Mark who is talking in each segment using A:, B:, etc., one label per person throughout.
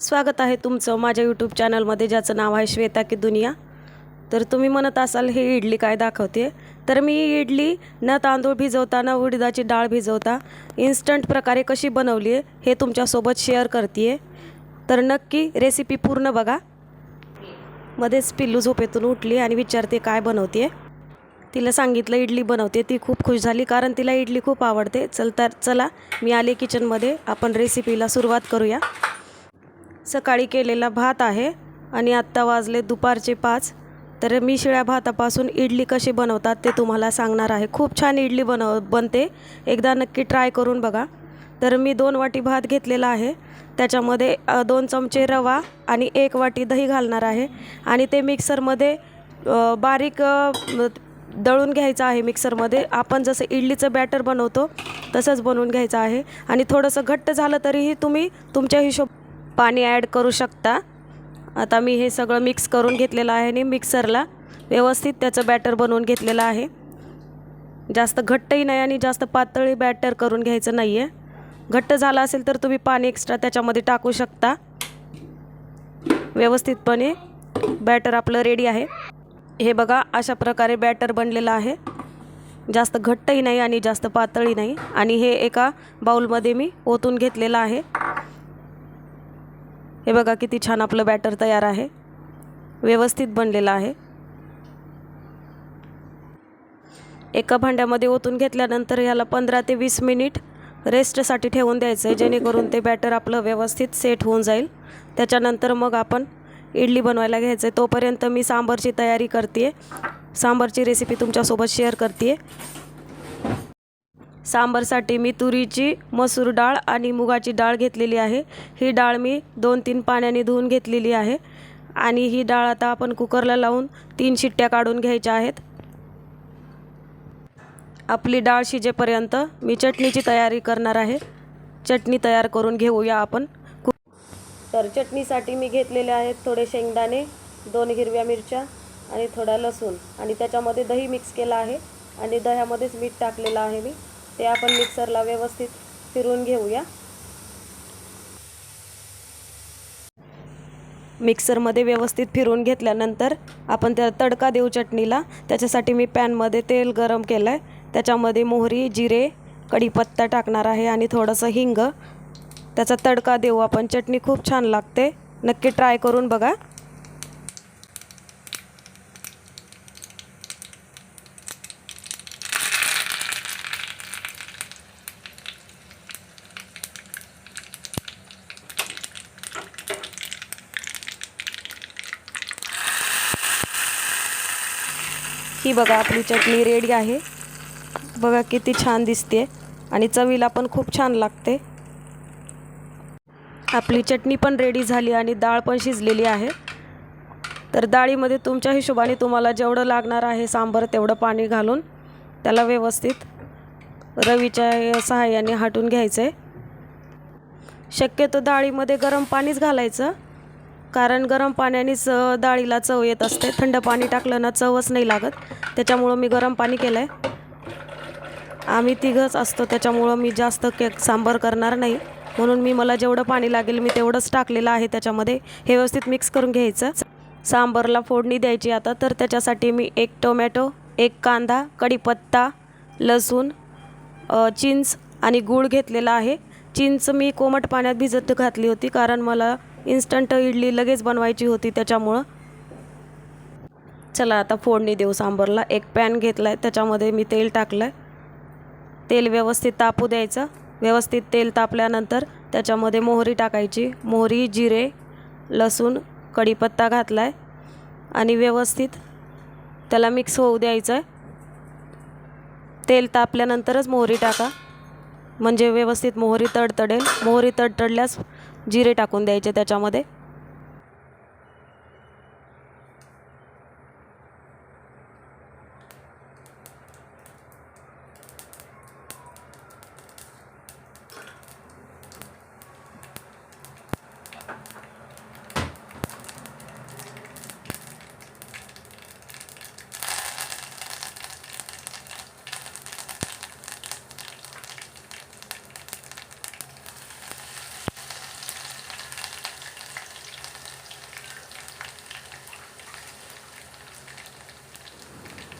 A: स्वागत आहे तुमचं माझ्या यूट्यूब चॅनलमध्ये ज्याचं नाव आहे श्वेता की दुनिया. तर तुम्ही म्हणत असाल हे इडली काय दाखवते तर मी इडली न तांदूळ भिजवता न उडदाची डाळ भिजवता इन्स्टंट प्रकारे कशी बनवली आहे हे तुमच्यासोबत शेअर करते आहे तर नक्की रेसिपी पूर्ण बघा. मध्येच पिल्लू झोपेतून उठली आणि विचारते काय बनवते तिला सांगितलं इडली बनवते ती खूप खुश झाली कारण तिला इडली खूप आवडते. चल तर चला मी आले किचनमध्ये आपण रेसिपीला सुरुवात करूया. सकाळी केलेला भात आहे आणि आत्ता वाजले दुपारचे पाच. तर मी शिळ्या भातापासून इडली कशी बनवतात ते तुम्हाला सांगणार आहे. खूप छान इडली बनव बनते. एकदा नक्की ट्राय करून बघा. तर मी दोन वाटी भात घेतलेला आहे. त्याच्यामध्ये दोन चमचे रवा आणि एक वाटी दही घालणार आहे. आणि ते मिक्सरमध्ये बारीक दळून घ्यायचं आहे मिक्सरमध्ये. आपण जसं इडलीचं बॅटर बनवतो तसंच बनवून घ्यायचं आहे. आणि थोडंसं घट्ट झालं तरीही तुम्ही तुमच्या हिशोब पाणी ॲड करू शकता. आता मी हे सगळं मिक्स करून घेतलेलं आहे आणि मिक्सरला व्यवस्थित त्याचं बॅटर बनवून घेतलेलं आहे. जास्त घट्टही नाही आणि जास्त पातळी बॅटर करून घ्यायचं नाही आहे घट्ट झालं असेल तर तुम्ही पाणी एक्स्ट्रा त्याच्यामध्ये टाकू शकता. व्यवस्थितपणे बॅटर आपलं रेडी आहे. हे बघा अशा प्रकारे बॅटर बनलेलं आहे. जास्त घट्टही नाही आणि जास्त पातळी नाही. आणि हे एका बाऊलमध्ये मी ओतून घेतलेलं आहे. हे बघा किती छान आपलं बॅटर तयार आहे. व्यवस्थित बनलेलं आहे. एका भांड्यामध्ये ओतून घेतल्यानंतर ह्याला पंधरा ते वीस मिनिट रेस्टसाठी ठेवून द्यायचं आहे जेणेकरून ते बॅटर आपलं व्यवस्थित सेट होऊन जाईल. त्याच्यानंतर मग आपण इडली बनवायला घ्यायचं आहे तोपर्यंत मी सांबारची तयारी करते आहे सांबारची रेसिपी तुमच्यासोबत शेअर करते आहे सांबारसाठी मी तुरीची मसूर डाळ आणि मुगाची डाळ घेतलेली आहे. ही डाळ मी दोन तीन पाण्याने धुवून घेतलेली आहे. आणि ही डाळ आता आपण कुकरला लावून तीन शिट्ट्या काढून घ्यायच्या आहेत. आपली डाळ शिजेपर्यंत मी चटणीची तयारी करणार आहे. चटणी तयार करून घेऊया आपण. कु तर चटणीसाठी मी घेतलेले आहेत थोडे शेंगदाणे दोन हिरव्या मिरच्या आणि थोडा लसूण. आणि त्याच्यामध्ये दही मिक्स केला आहे. आणि दह्यामध्येच मीठ टाकलेलं आहे मी. ते आपण मिक्सरला व्यवस्थित फिरून घेऊया. मिक्सरमध्ये व्यवस्थित फिरून घेतल्यानंतर आपण त्या तडका देऊ चटणीला. त्याच्यासाठी मी पॅनमध्ये तेल गरम केलं आहे त्याच्यामध्ये मोहरी जिरे कढीपत्ता टाकणार आहे आणि थोडंसं हिंग. त्याचा तडका देऊ आपण. चटणी खूप छान लागते. नक्की ट्राय करून बघा. ही बघा आपली चटणी रेडी आहे. बघा किती छान दिसते आणि चवीला पण खूप छान लागते. आपली चटणी पण रेडी झाली आणि डाळ पण शिजलेली आहे. तर डाळीमध्ये तुमच्या हिशोबाने तुम्हाला जेवढं लागणार आहे सांबर तेवढं पाणी घालून त्याला व्यवस्थित रवीच्या सहाय्याने हाटून घ्यायचं आहे शक्यतो डाळीमध्ये गरम पाणीच घालायचं. कारण गरम पाण्यानेच डाळीला चव येत असते. थंड पाणी टाकलं ना चवच नाही लागत. त्याच्यामुळं मी गरम पाणी केलं आहे आम्ही तिघंच असतो. त्याच्यामुळं मी जास्त केक सांबार करणार नाही. म्हणून मी मला जेवढं पाणी लागेल मी तेवढंच टाकलेलं आहे त्याच्यामध्ये. हे व्यवस्थित मिक्स करून घ्यायचं. सांबारला फोडणी द्यायची आता. तर त्याच्यासाठी मी एक टोमॅटो एक कांदा कढीपत्ता लसूण चिंच आणि गूळ घेतलेला आहे. चिंच मी कोमट पाण्यात भिजत घातली होती कारण मला इन्स्टंट इडली लगेच बनवायची होती त्याच्यामुळं. चला आता फोडणी देऊ सांबरला. एक पॅन घेतला आहे त्याच्यामध्ये मी तेल टाकलं आहे तेल व्यवस्थित तापू द्यायचं. व्यवस्थित तेल तापल्यानंतर त्याच्यामध्ये मोहरी टाकायची. मोहरी जिरे लसूण कढीपत्ता घातला आहे आणि व्यवस्थित त्याला मिक्स होऊ द्यायचं आहे तेल तापल्यानंतरच मोहरी टाका. म्हणजे व्यवस्थित मोहरी तडतडेल. मोहरी तडतडल्यास जिरे टाकून द्यायचे त्याच्यामध्ये.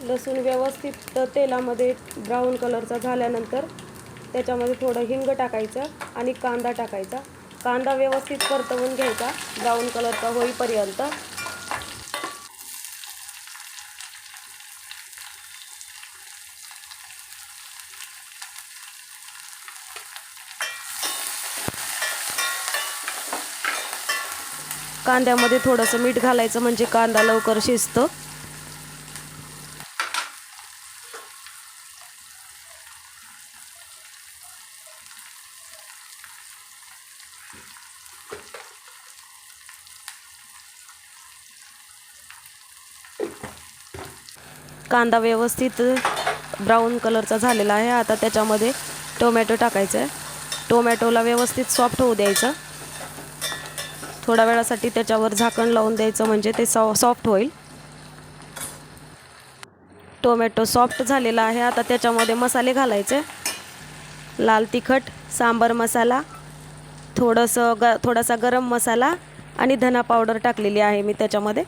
A: लसूण व्यवस्थित तेलामध्ये ब्राऊन कलरचा झाल्यानंतर त्याच्यामध्ये थोडं हिंग टाकायचं आणि कांदा टाकायचा. कांदा व्यवस्थित परतवून घ्यायचा. ब्राऊन कलरचा होईपर्यंत. कांद्यामध्ये थोडंसं मीठ घालायचं म्हणजे कांदा लवकर शिजतो. कांदा व्यवस्थित ब्राऊन कलरचा झालेला आहे. आता त्याच्यामध्ये टोमॅटो टाकायचं आहे. टोमॅटोला व्यवस्थित सॉफ्ट होऊ द्यायचं. थोड्या वेळासाठी त्याच्यावर झाकण लावून द्यायचं म्हणजे ते सॉ सॉफ्ट होईल. टोमॅटो सॉफ्ट झालेला आहे. आता त्याच्यामध्ये मसाले घालायचे. लाल तिखट सांबार मसाला थोडंसं ग थोडासा गरम मसाला आणि धना पावडर टाकलेली आहे मी त्याच्यामध्ये.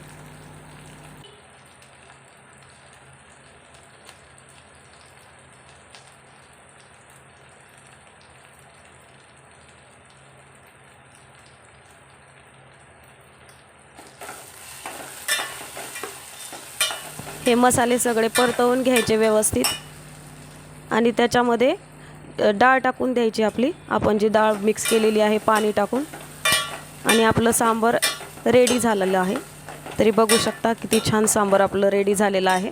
A: हे मसाले सगळे परतवून घ्यायचे व्यवस्थित. आणि त्याच्यामध्ये डाळ टाकून द्यायची आपली. आपण जी डाळ मिक्स केलेली आहे पाणी टाकून. आणि आपलं सांबर रेडी झालेलं आहे. तरी बघू शकता किती छान सांबर आपलं रेडी झालेलं आहे.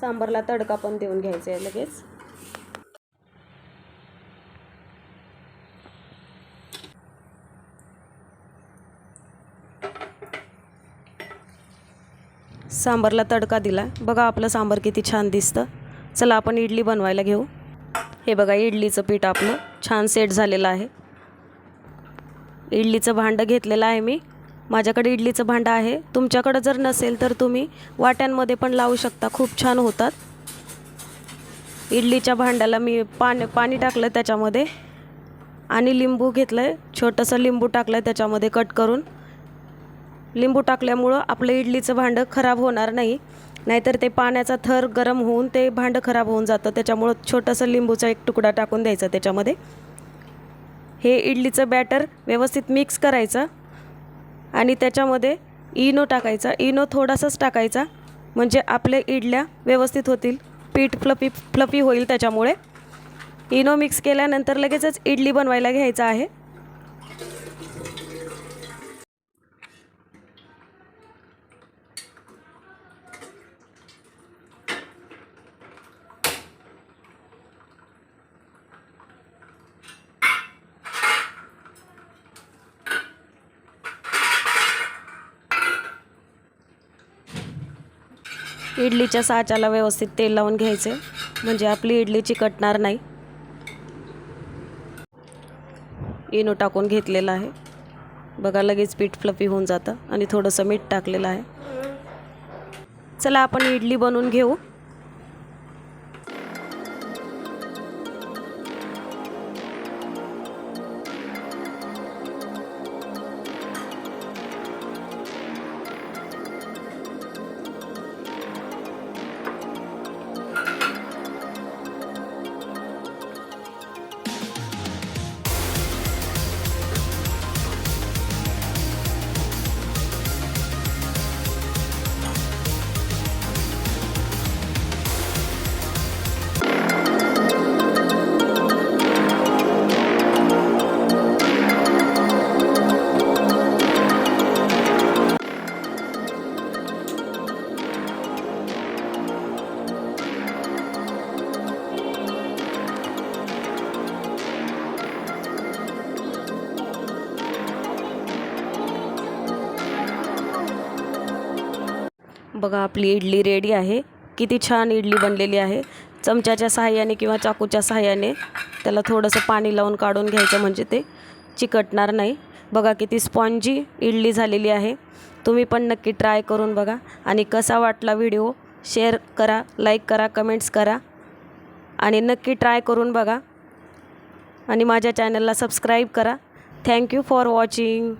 A: सांबरला तडका पण देऊन घ्यायचा आहे लगेच. सांबरला तडका दिला. बघा आपलं सांबर किती छान दिसतं. चला आपण इडली बनवायला घेऊ. हे बघा इडलीचं पीठ आपलं छान सेट झालेलं आहे. इडलीचं भांडं घेतलेलं आहे मी. माझ्याकडे इडलीचं भांडं आहे. तुमच्याकडं जर नसेल तर तुम्ही वाट्यांमध्ये पण लावू शकता. खूप छान होतात. इडलीच्या भांड्याला मी पाणी पाणी टाकलं त्याच्यामध्ये. आणि लिंबू घेतलं आहे छोटंसं लिंबू टाकलं आहे त्याच्यामध्ये कट करून. लिंबू टाकल्यामुळं आपलं इडलीचं भांडं खराब होणार नाही. नाहीतर ते पाण्याचा थर गरम होऊन ते भांडं खराब होऊन जातं. त्याच्यामुळं छोटंसं लिंबूचा एक तुकडा टाकून द्यायचा त्याच्यामध्ये. हे इडलीचं बॅटर व्यवस्थित मिक्स करायचं. आणि त्याच्यामध्ये इनो टाकायचा. इनो थोडासाच टाकायचा. म्हणजे आपल्या इडल्या व्यवस्थित होतील. पीठ फ्लपी फ्लपी होईल त्याच्यामुळे. इनो मिक्स केल्यानंतर लगेचच इडली बनवायला घ्यायचं आहे. इडलीच्या साच्याला व्यवस्थित तेल लावून घ्यायचे. म्हणजे आपली इडली चिकटणार नाही. इनो टाकून घेतलेला आहे. बघा लगेच पीठ फ्लफी होऊन जातं. आणि थोडंसं मीठ टाकलेलं आहे. चला आपण इडली बनवून घेऊ. बघा आपली इडली रेडी आहे. किती छान इडली बनलेली आहे. चमच्याच्या सहाय्याने किंवा चाकूच्या सहाय्याने त्याला थोडंसं पाणी लावून काढून घ्यायचं म्हणजे ते चिकटणार नाही. बघा किती स्पॉन्जी इडली झालेली आहे. तुम्ही पण नक्की ट्राय करून बघा. आणि कसा वाटला व्हिडिओ शेअर करा लाईक करा कमेंट्स करा. आणि नक्की ट्राय करून बघा. आणि माझ्या चॅनलला सबस्क्राईब करा. Thank you for watching.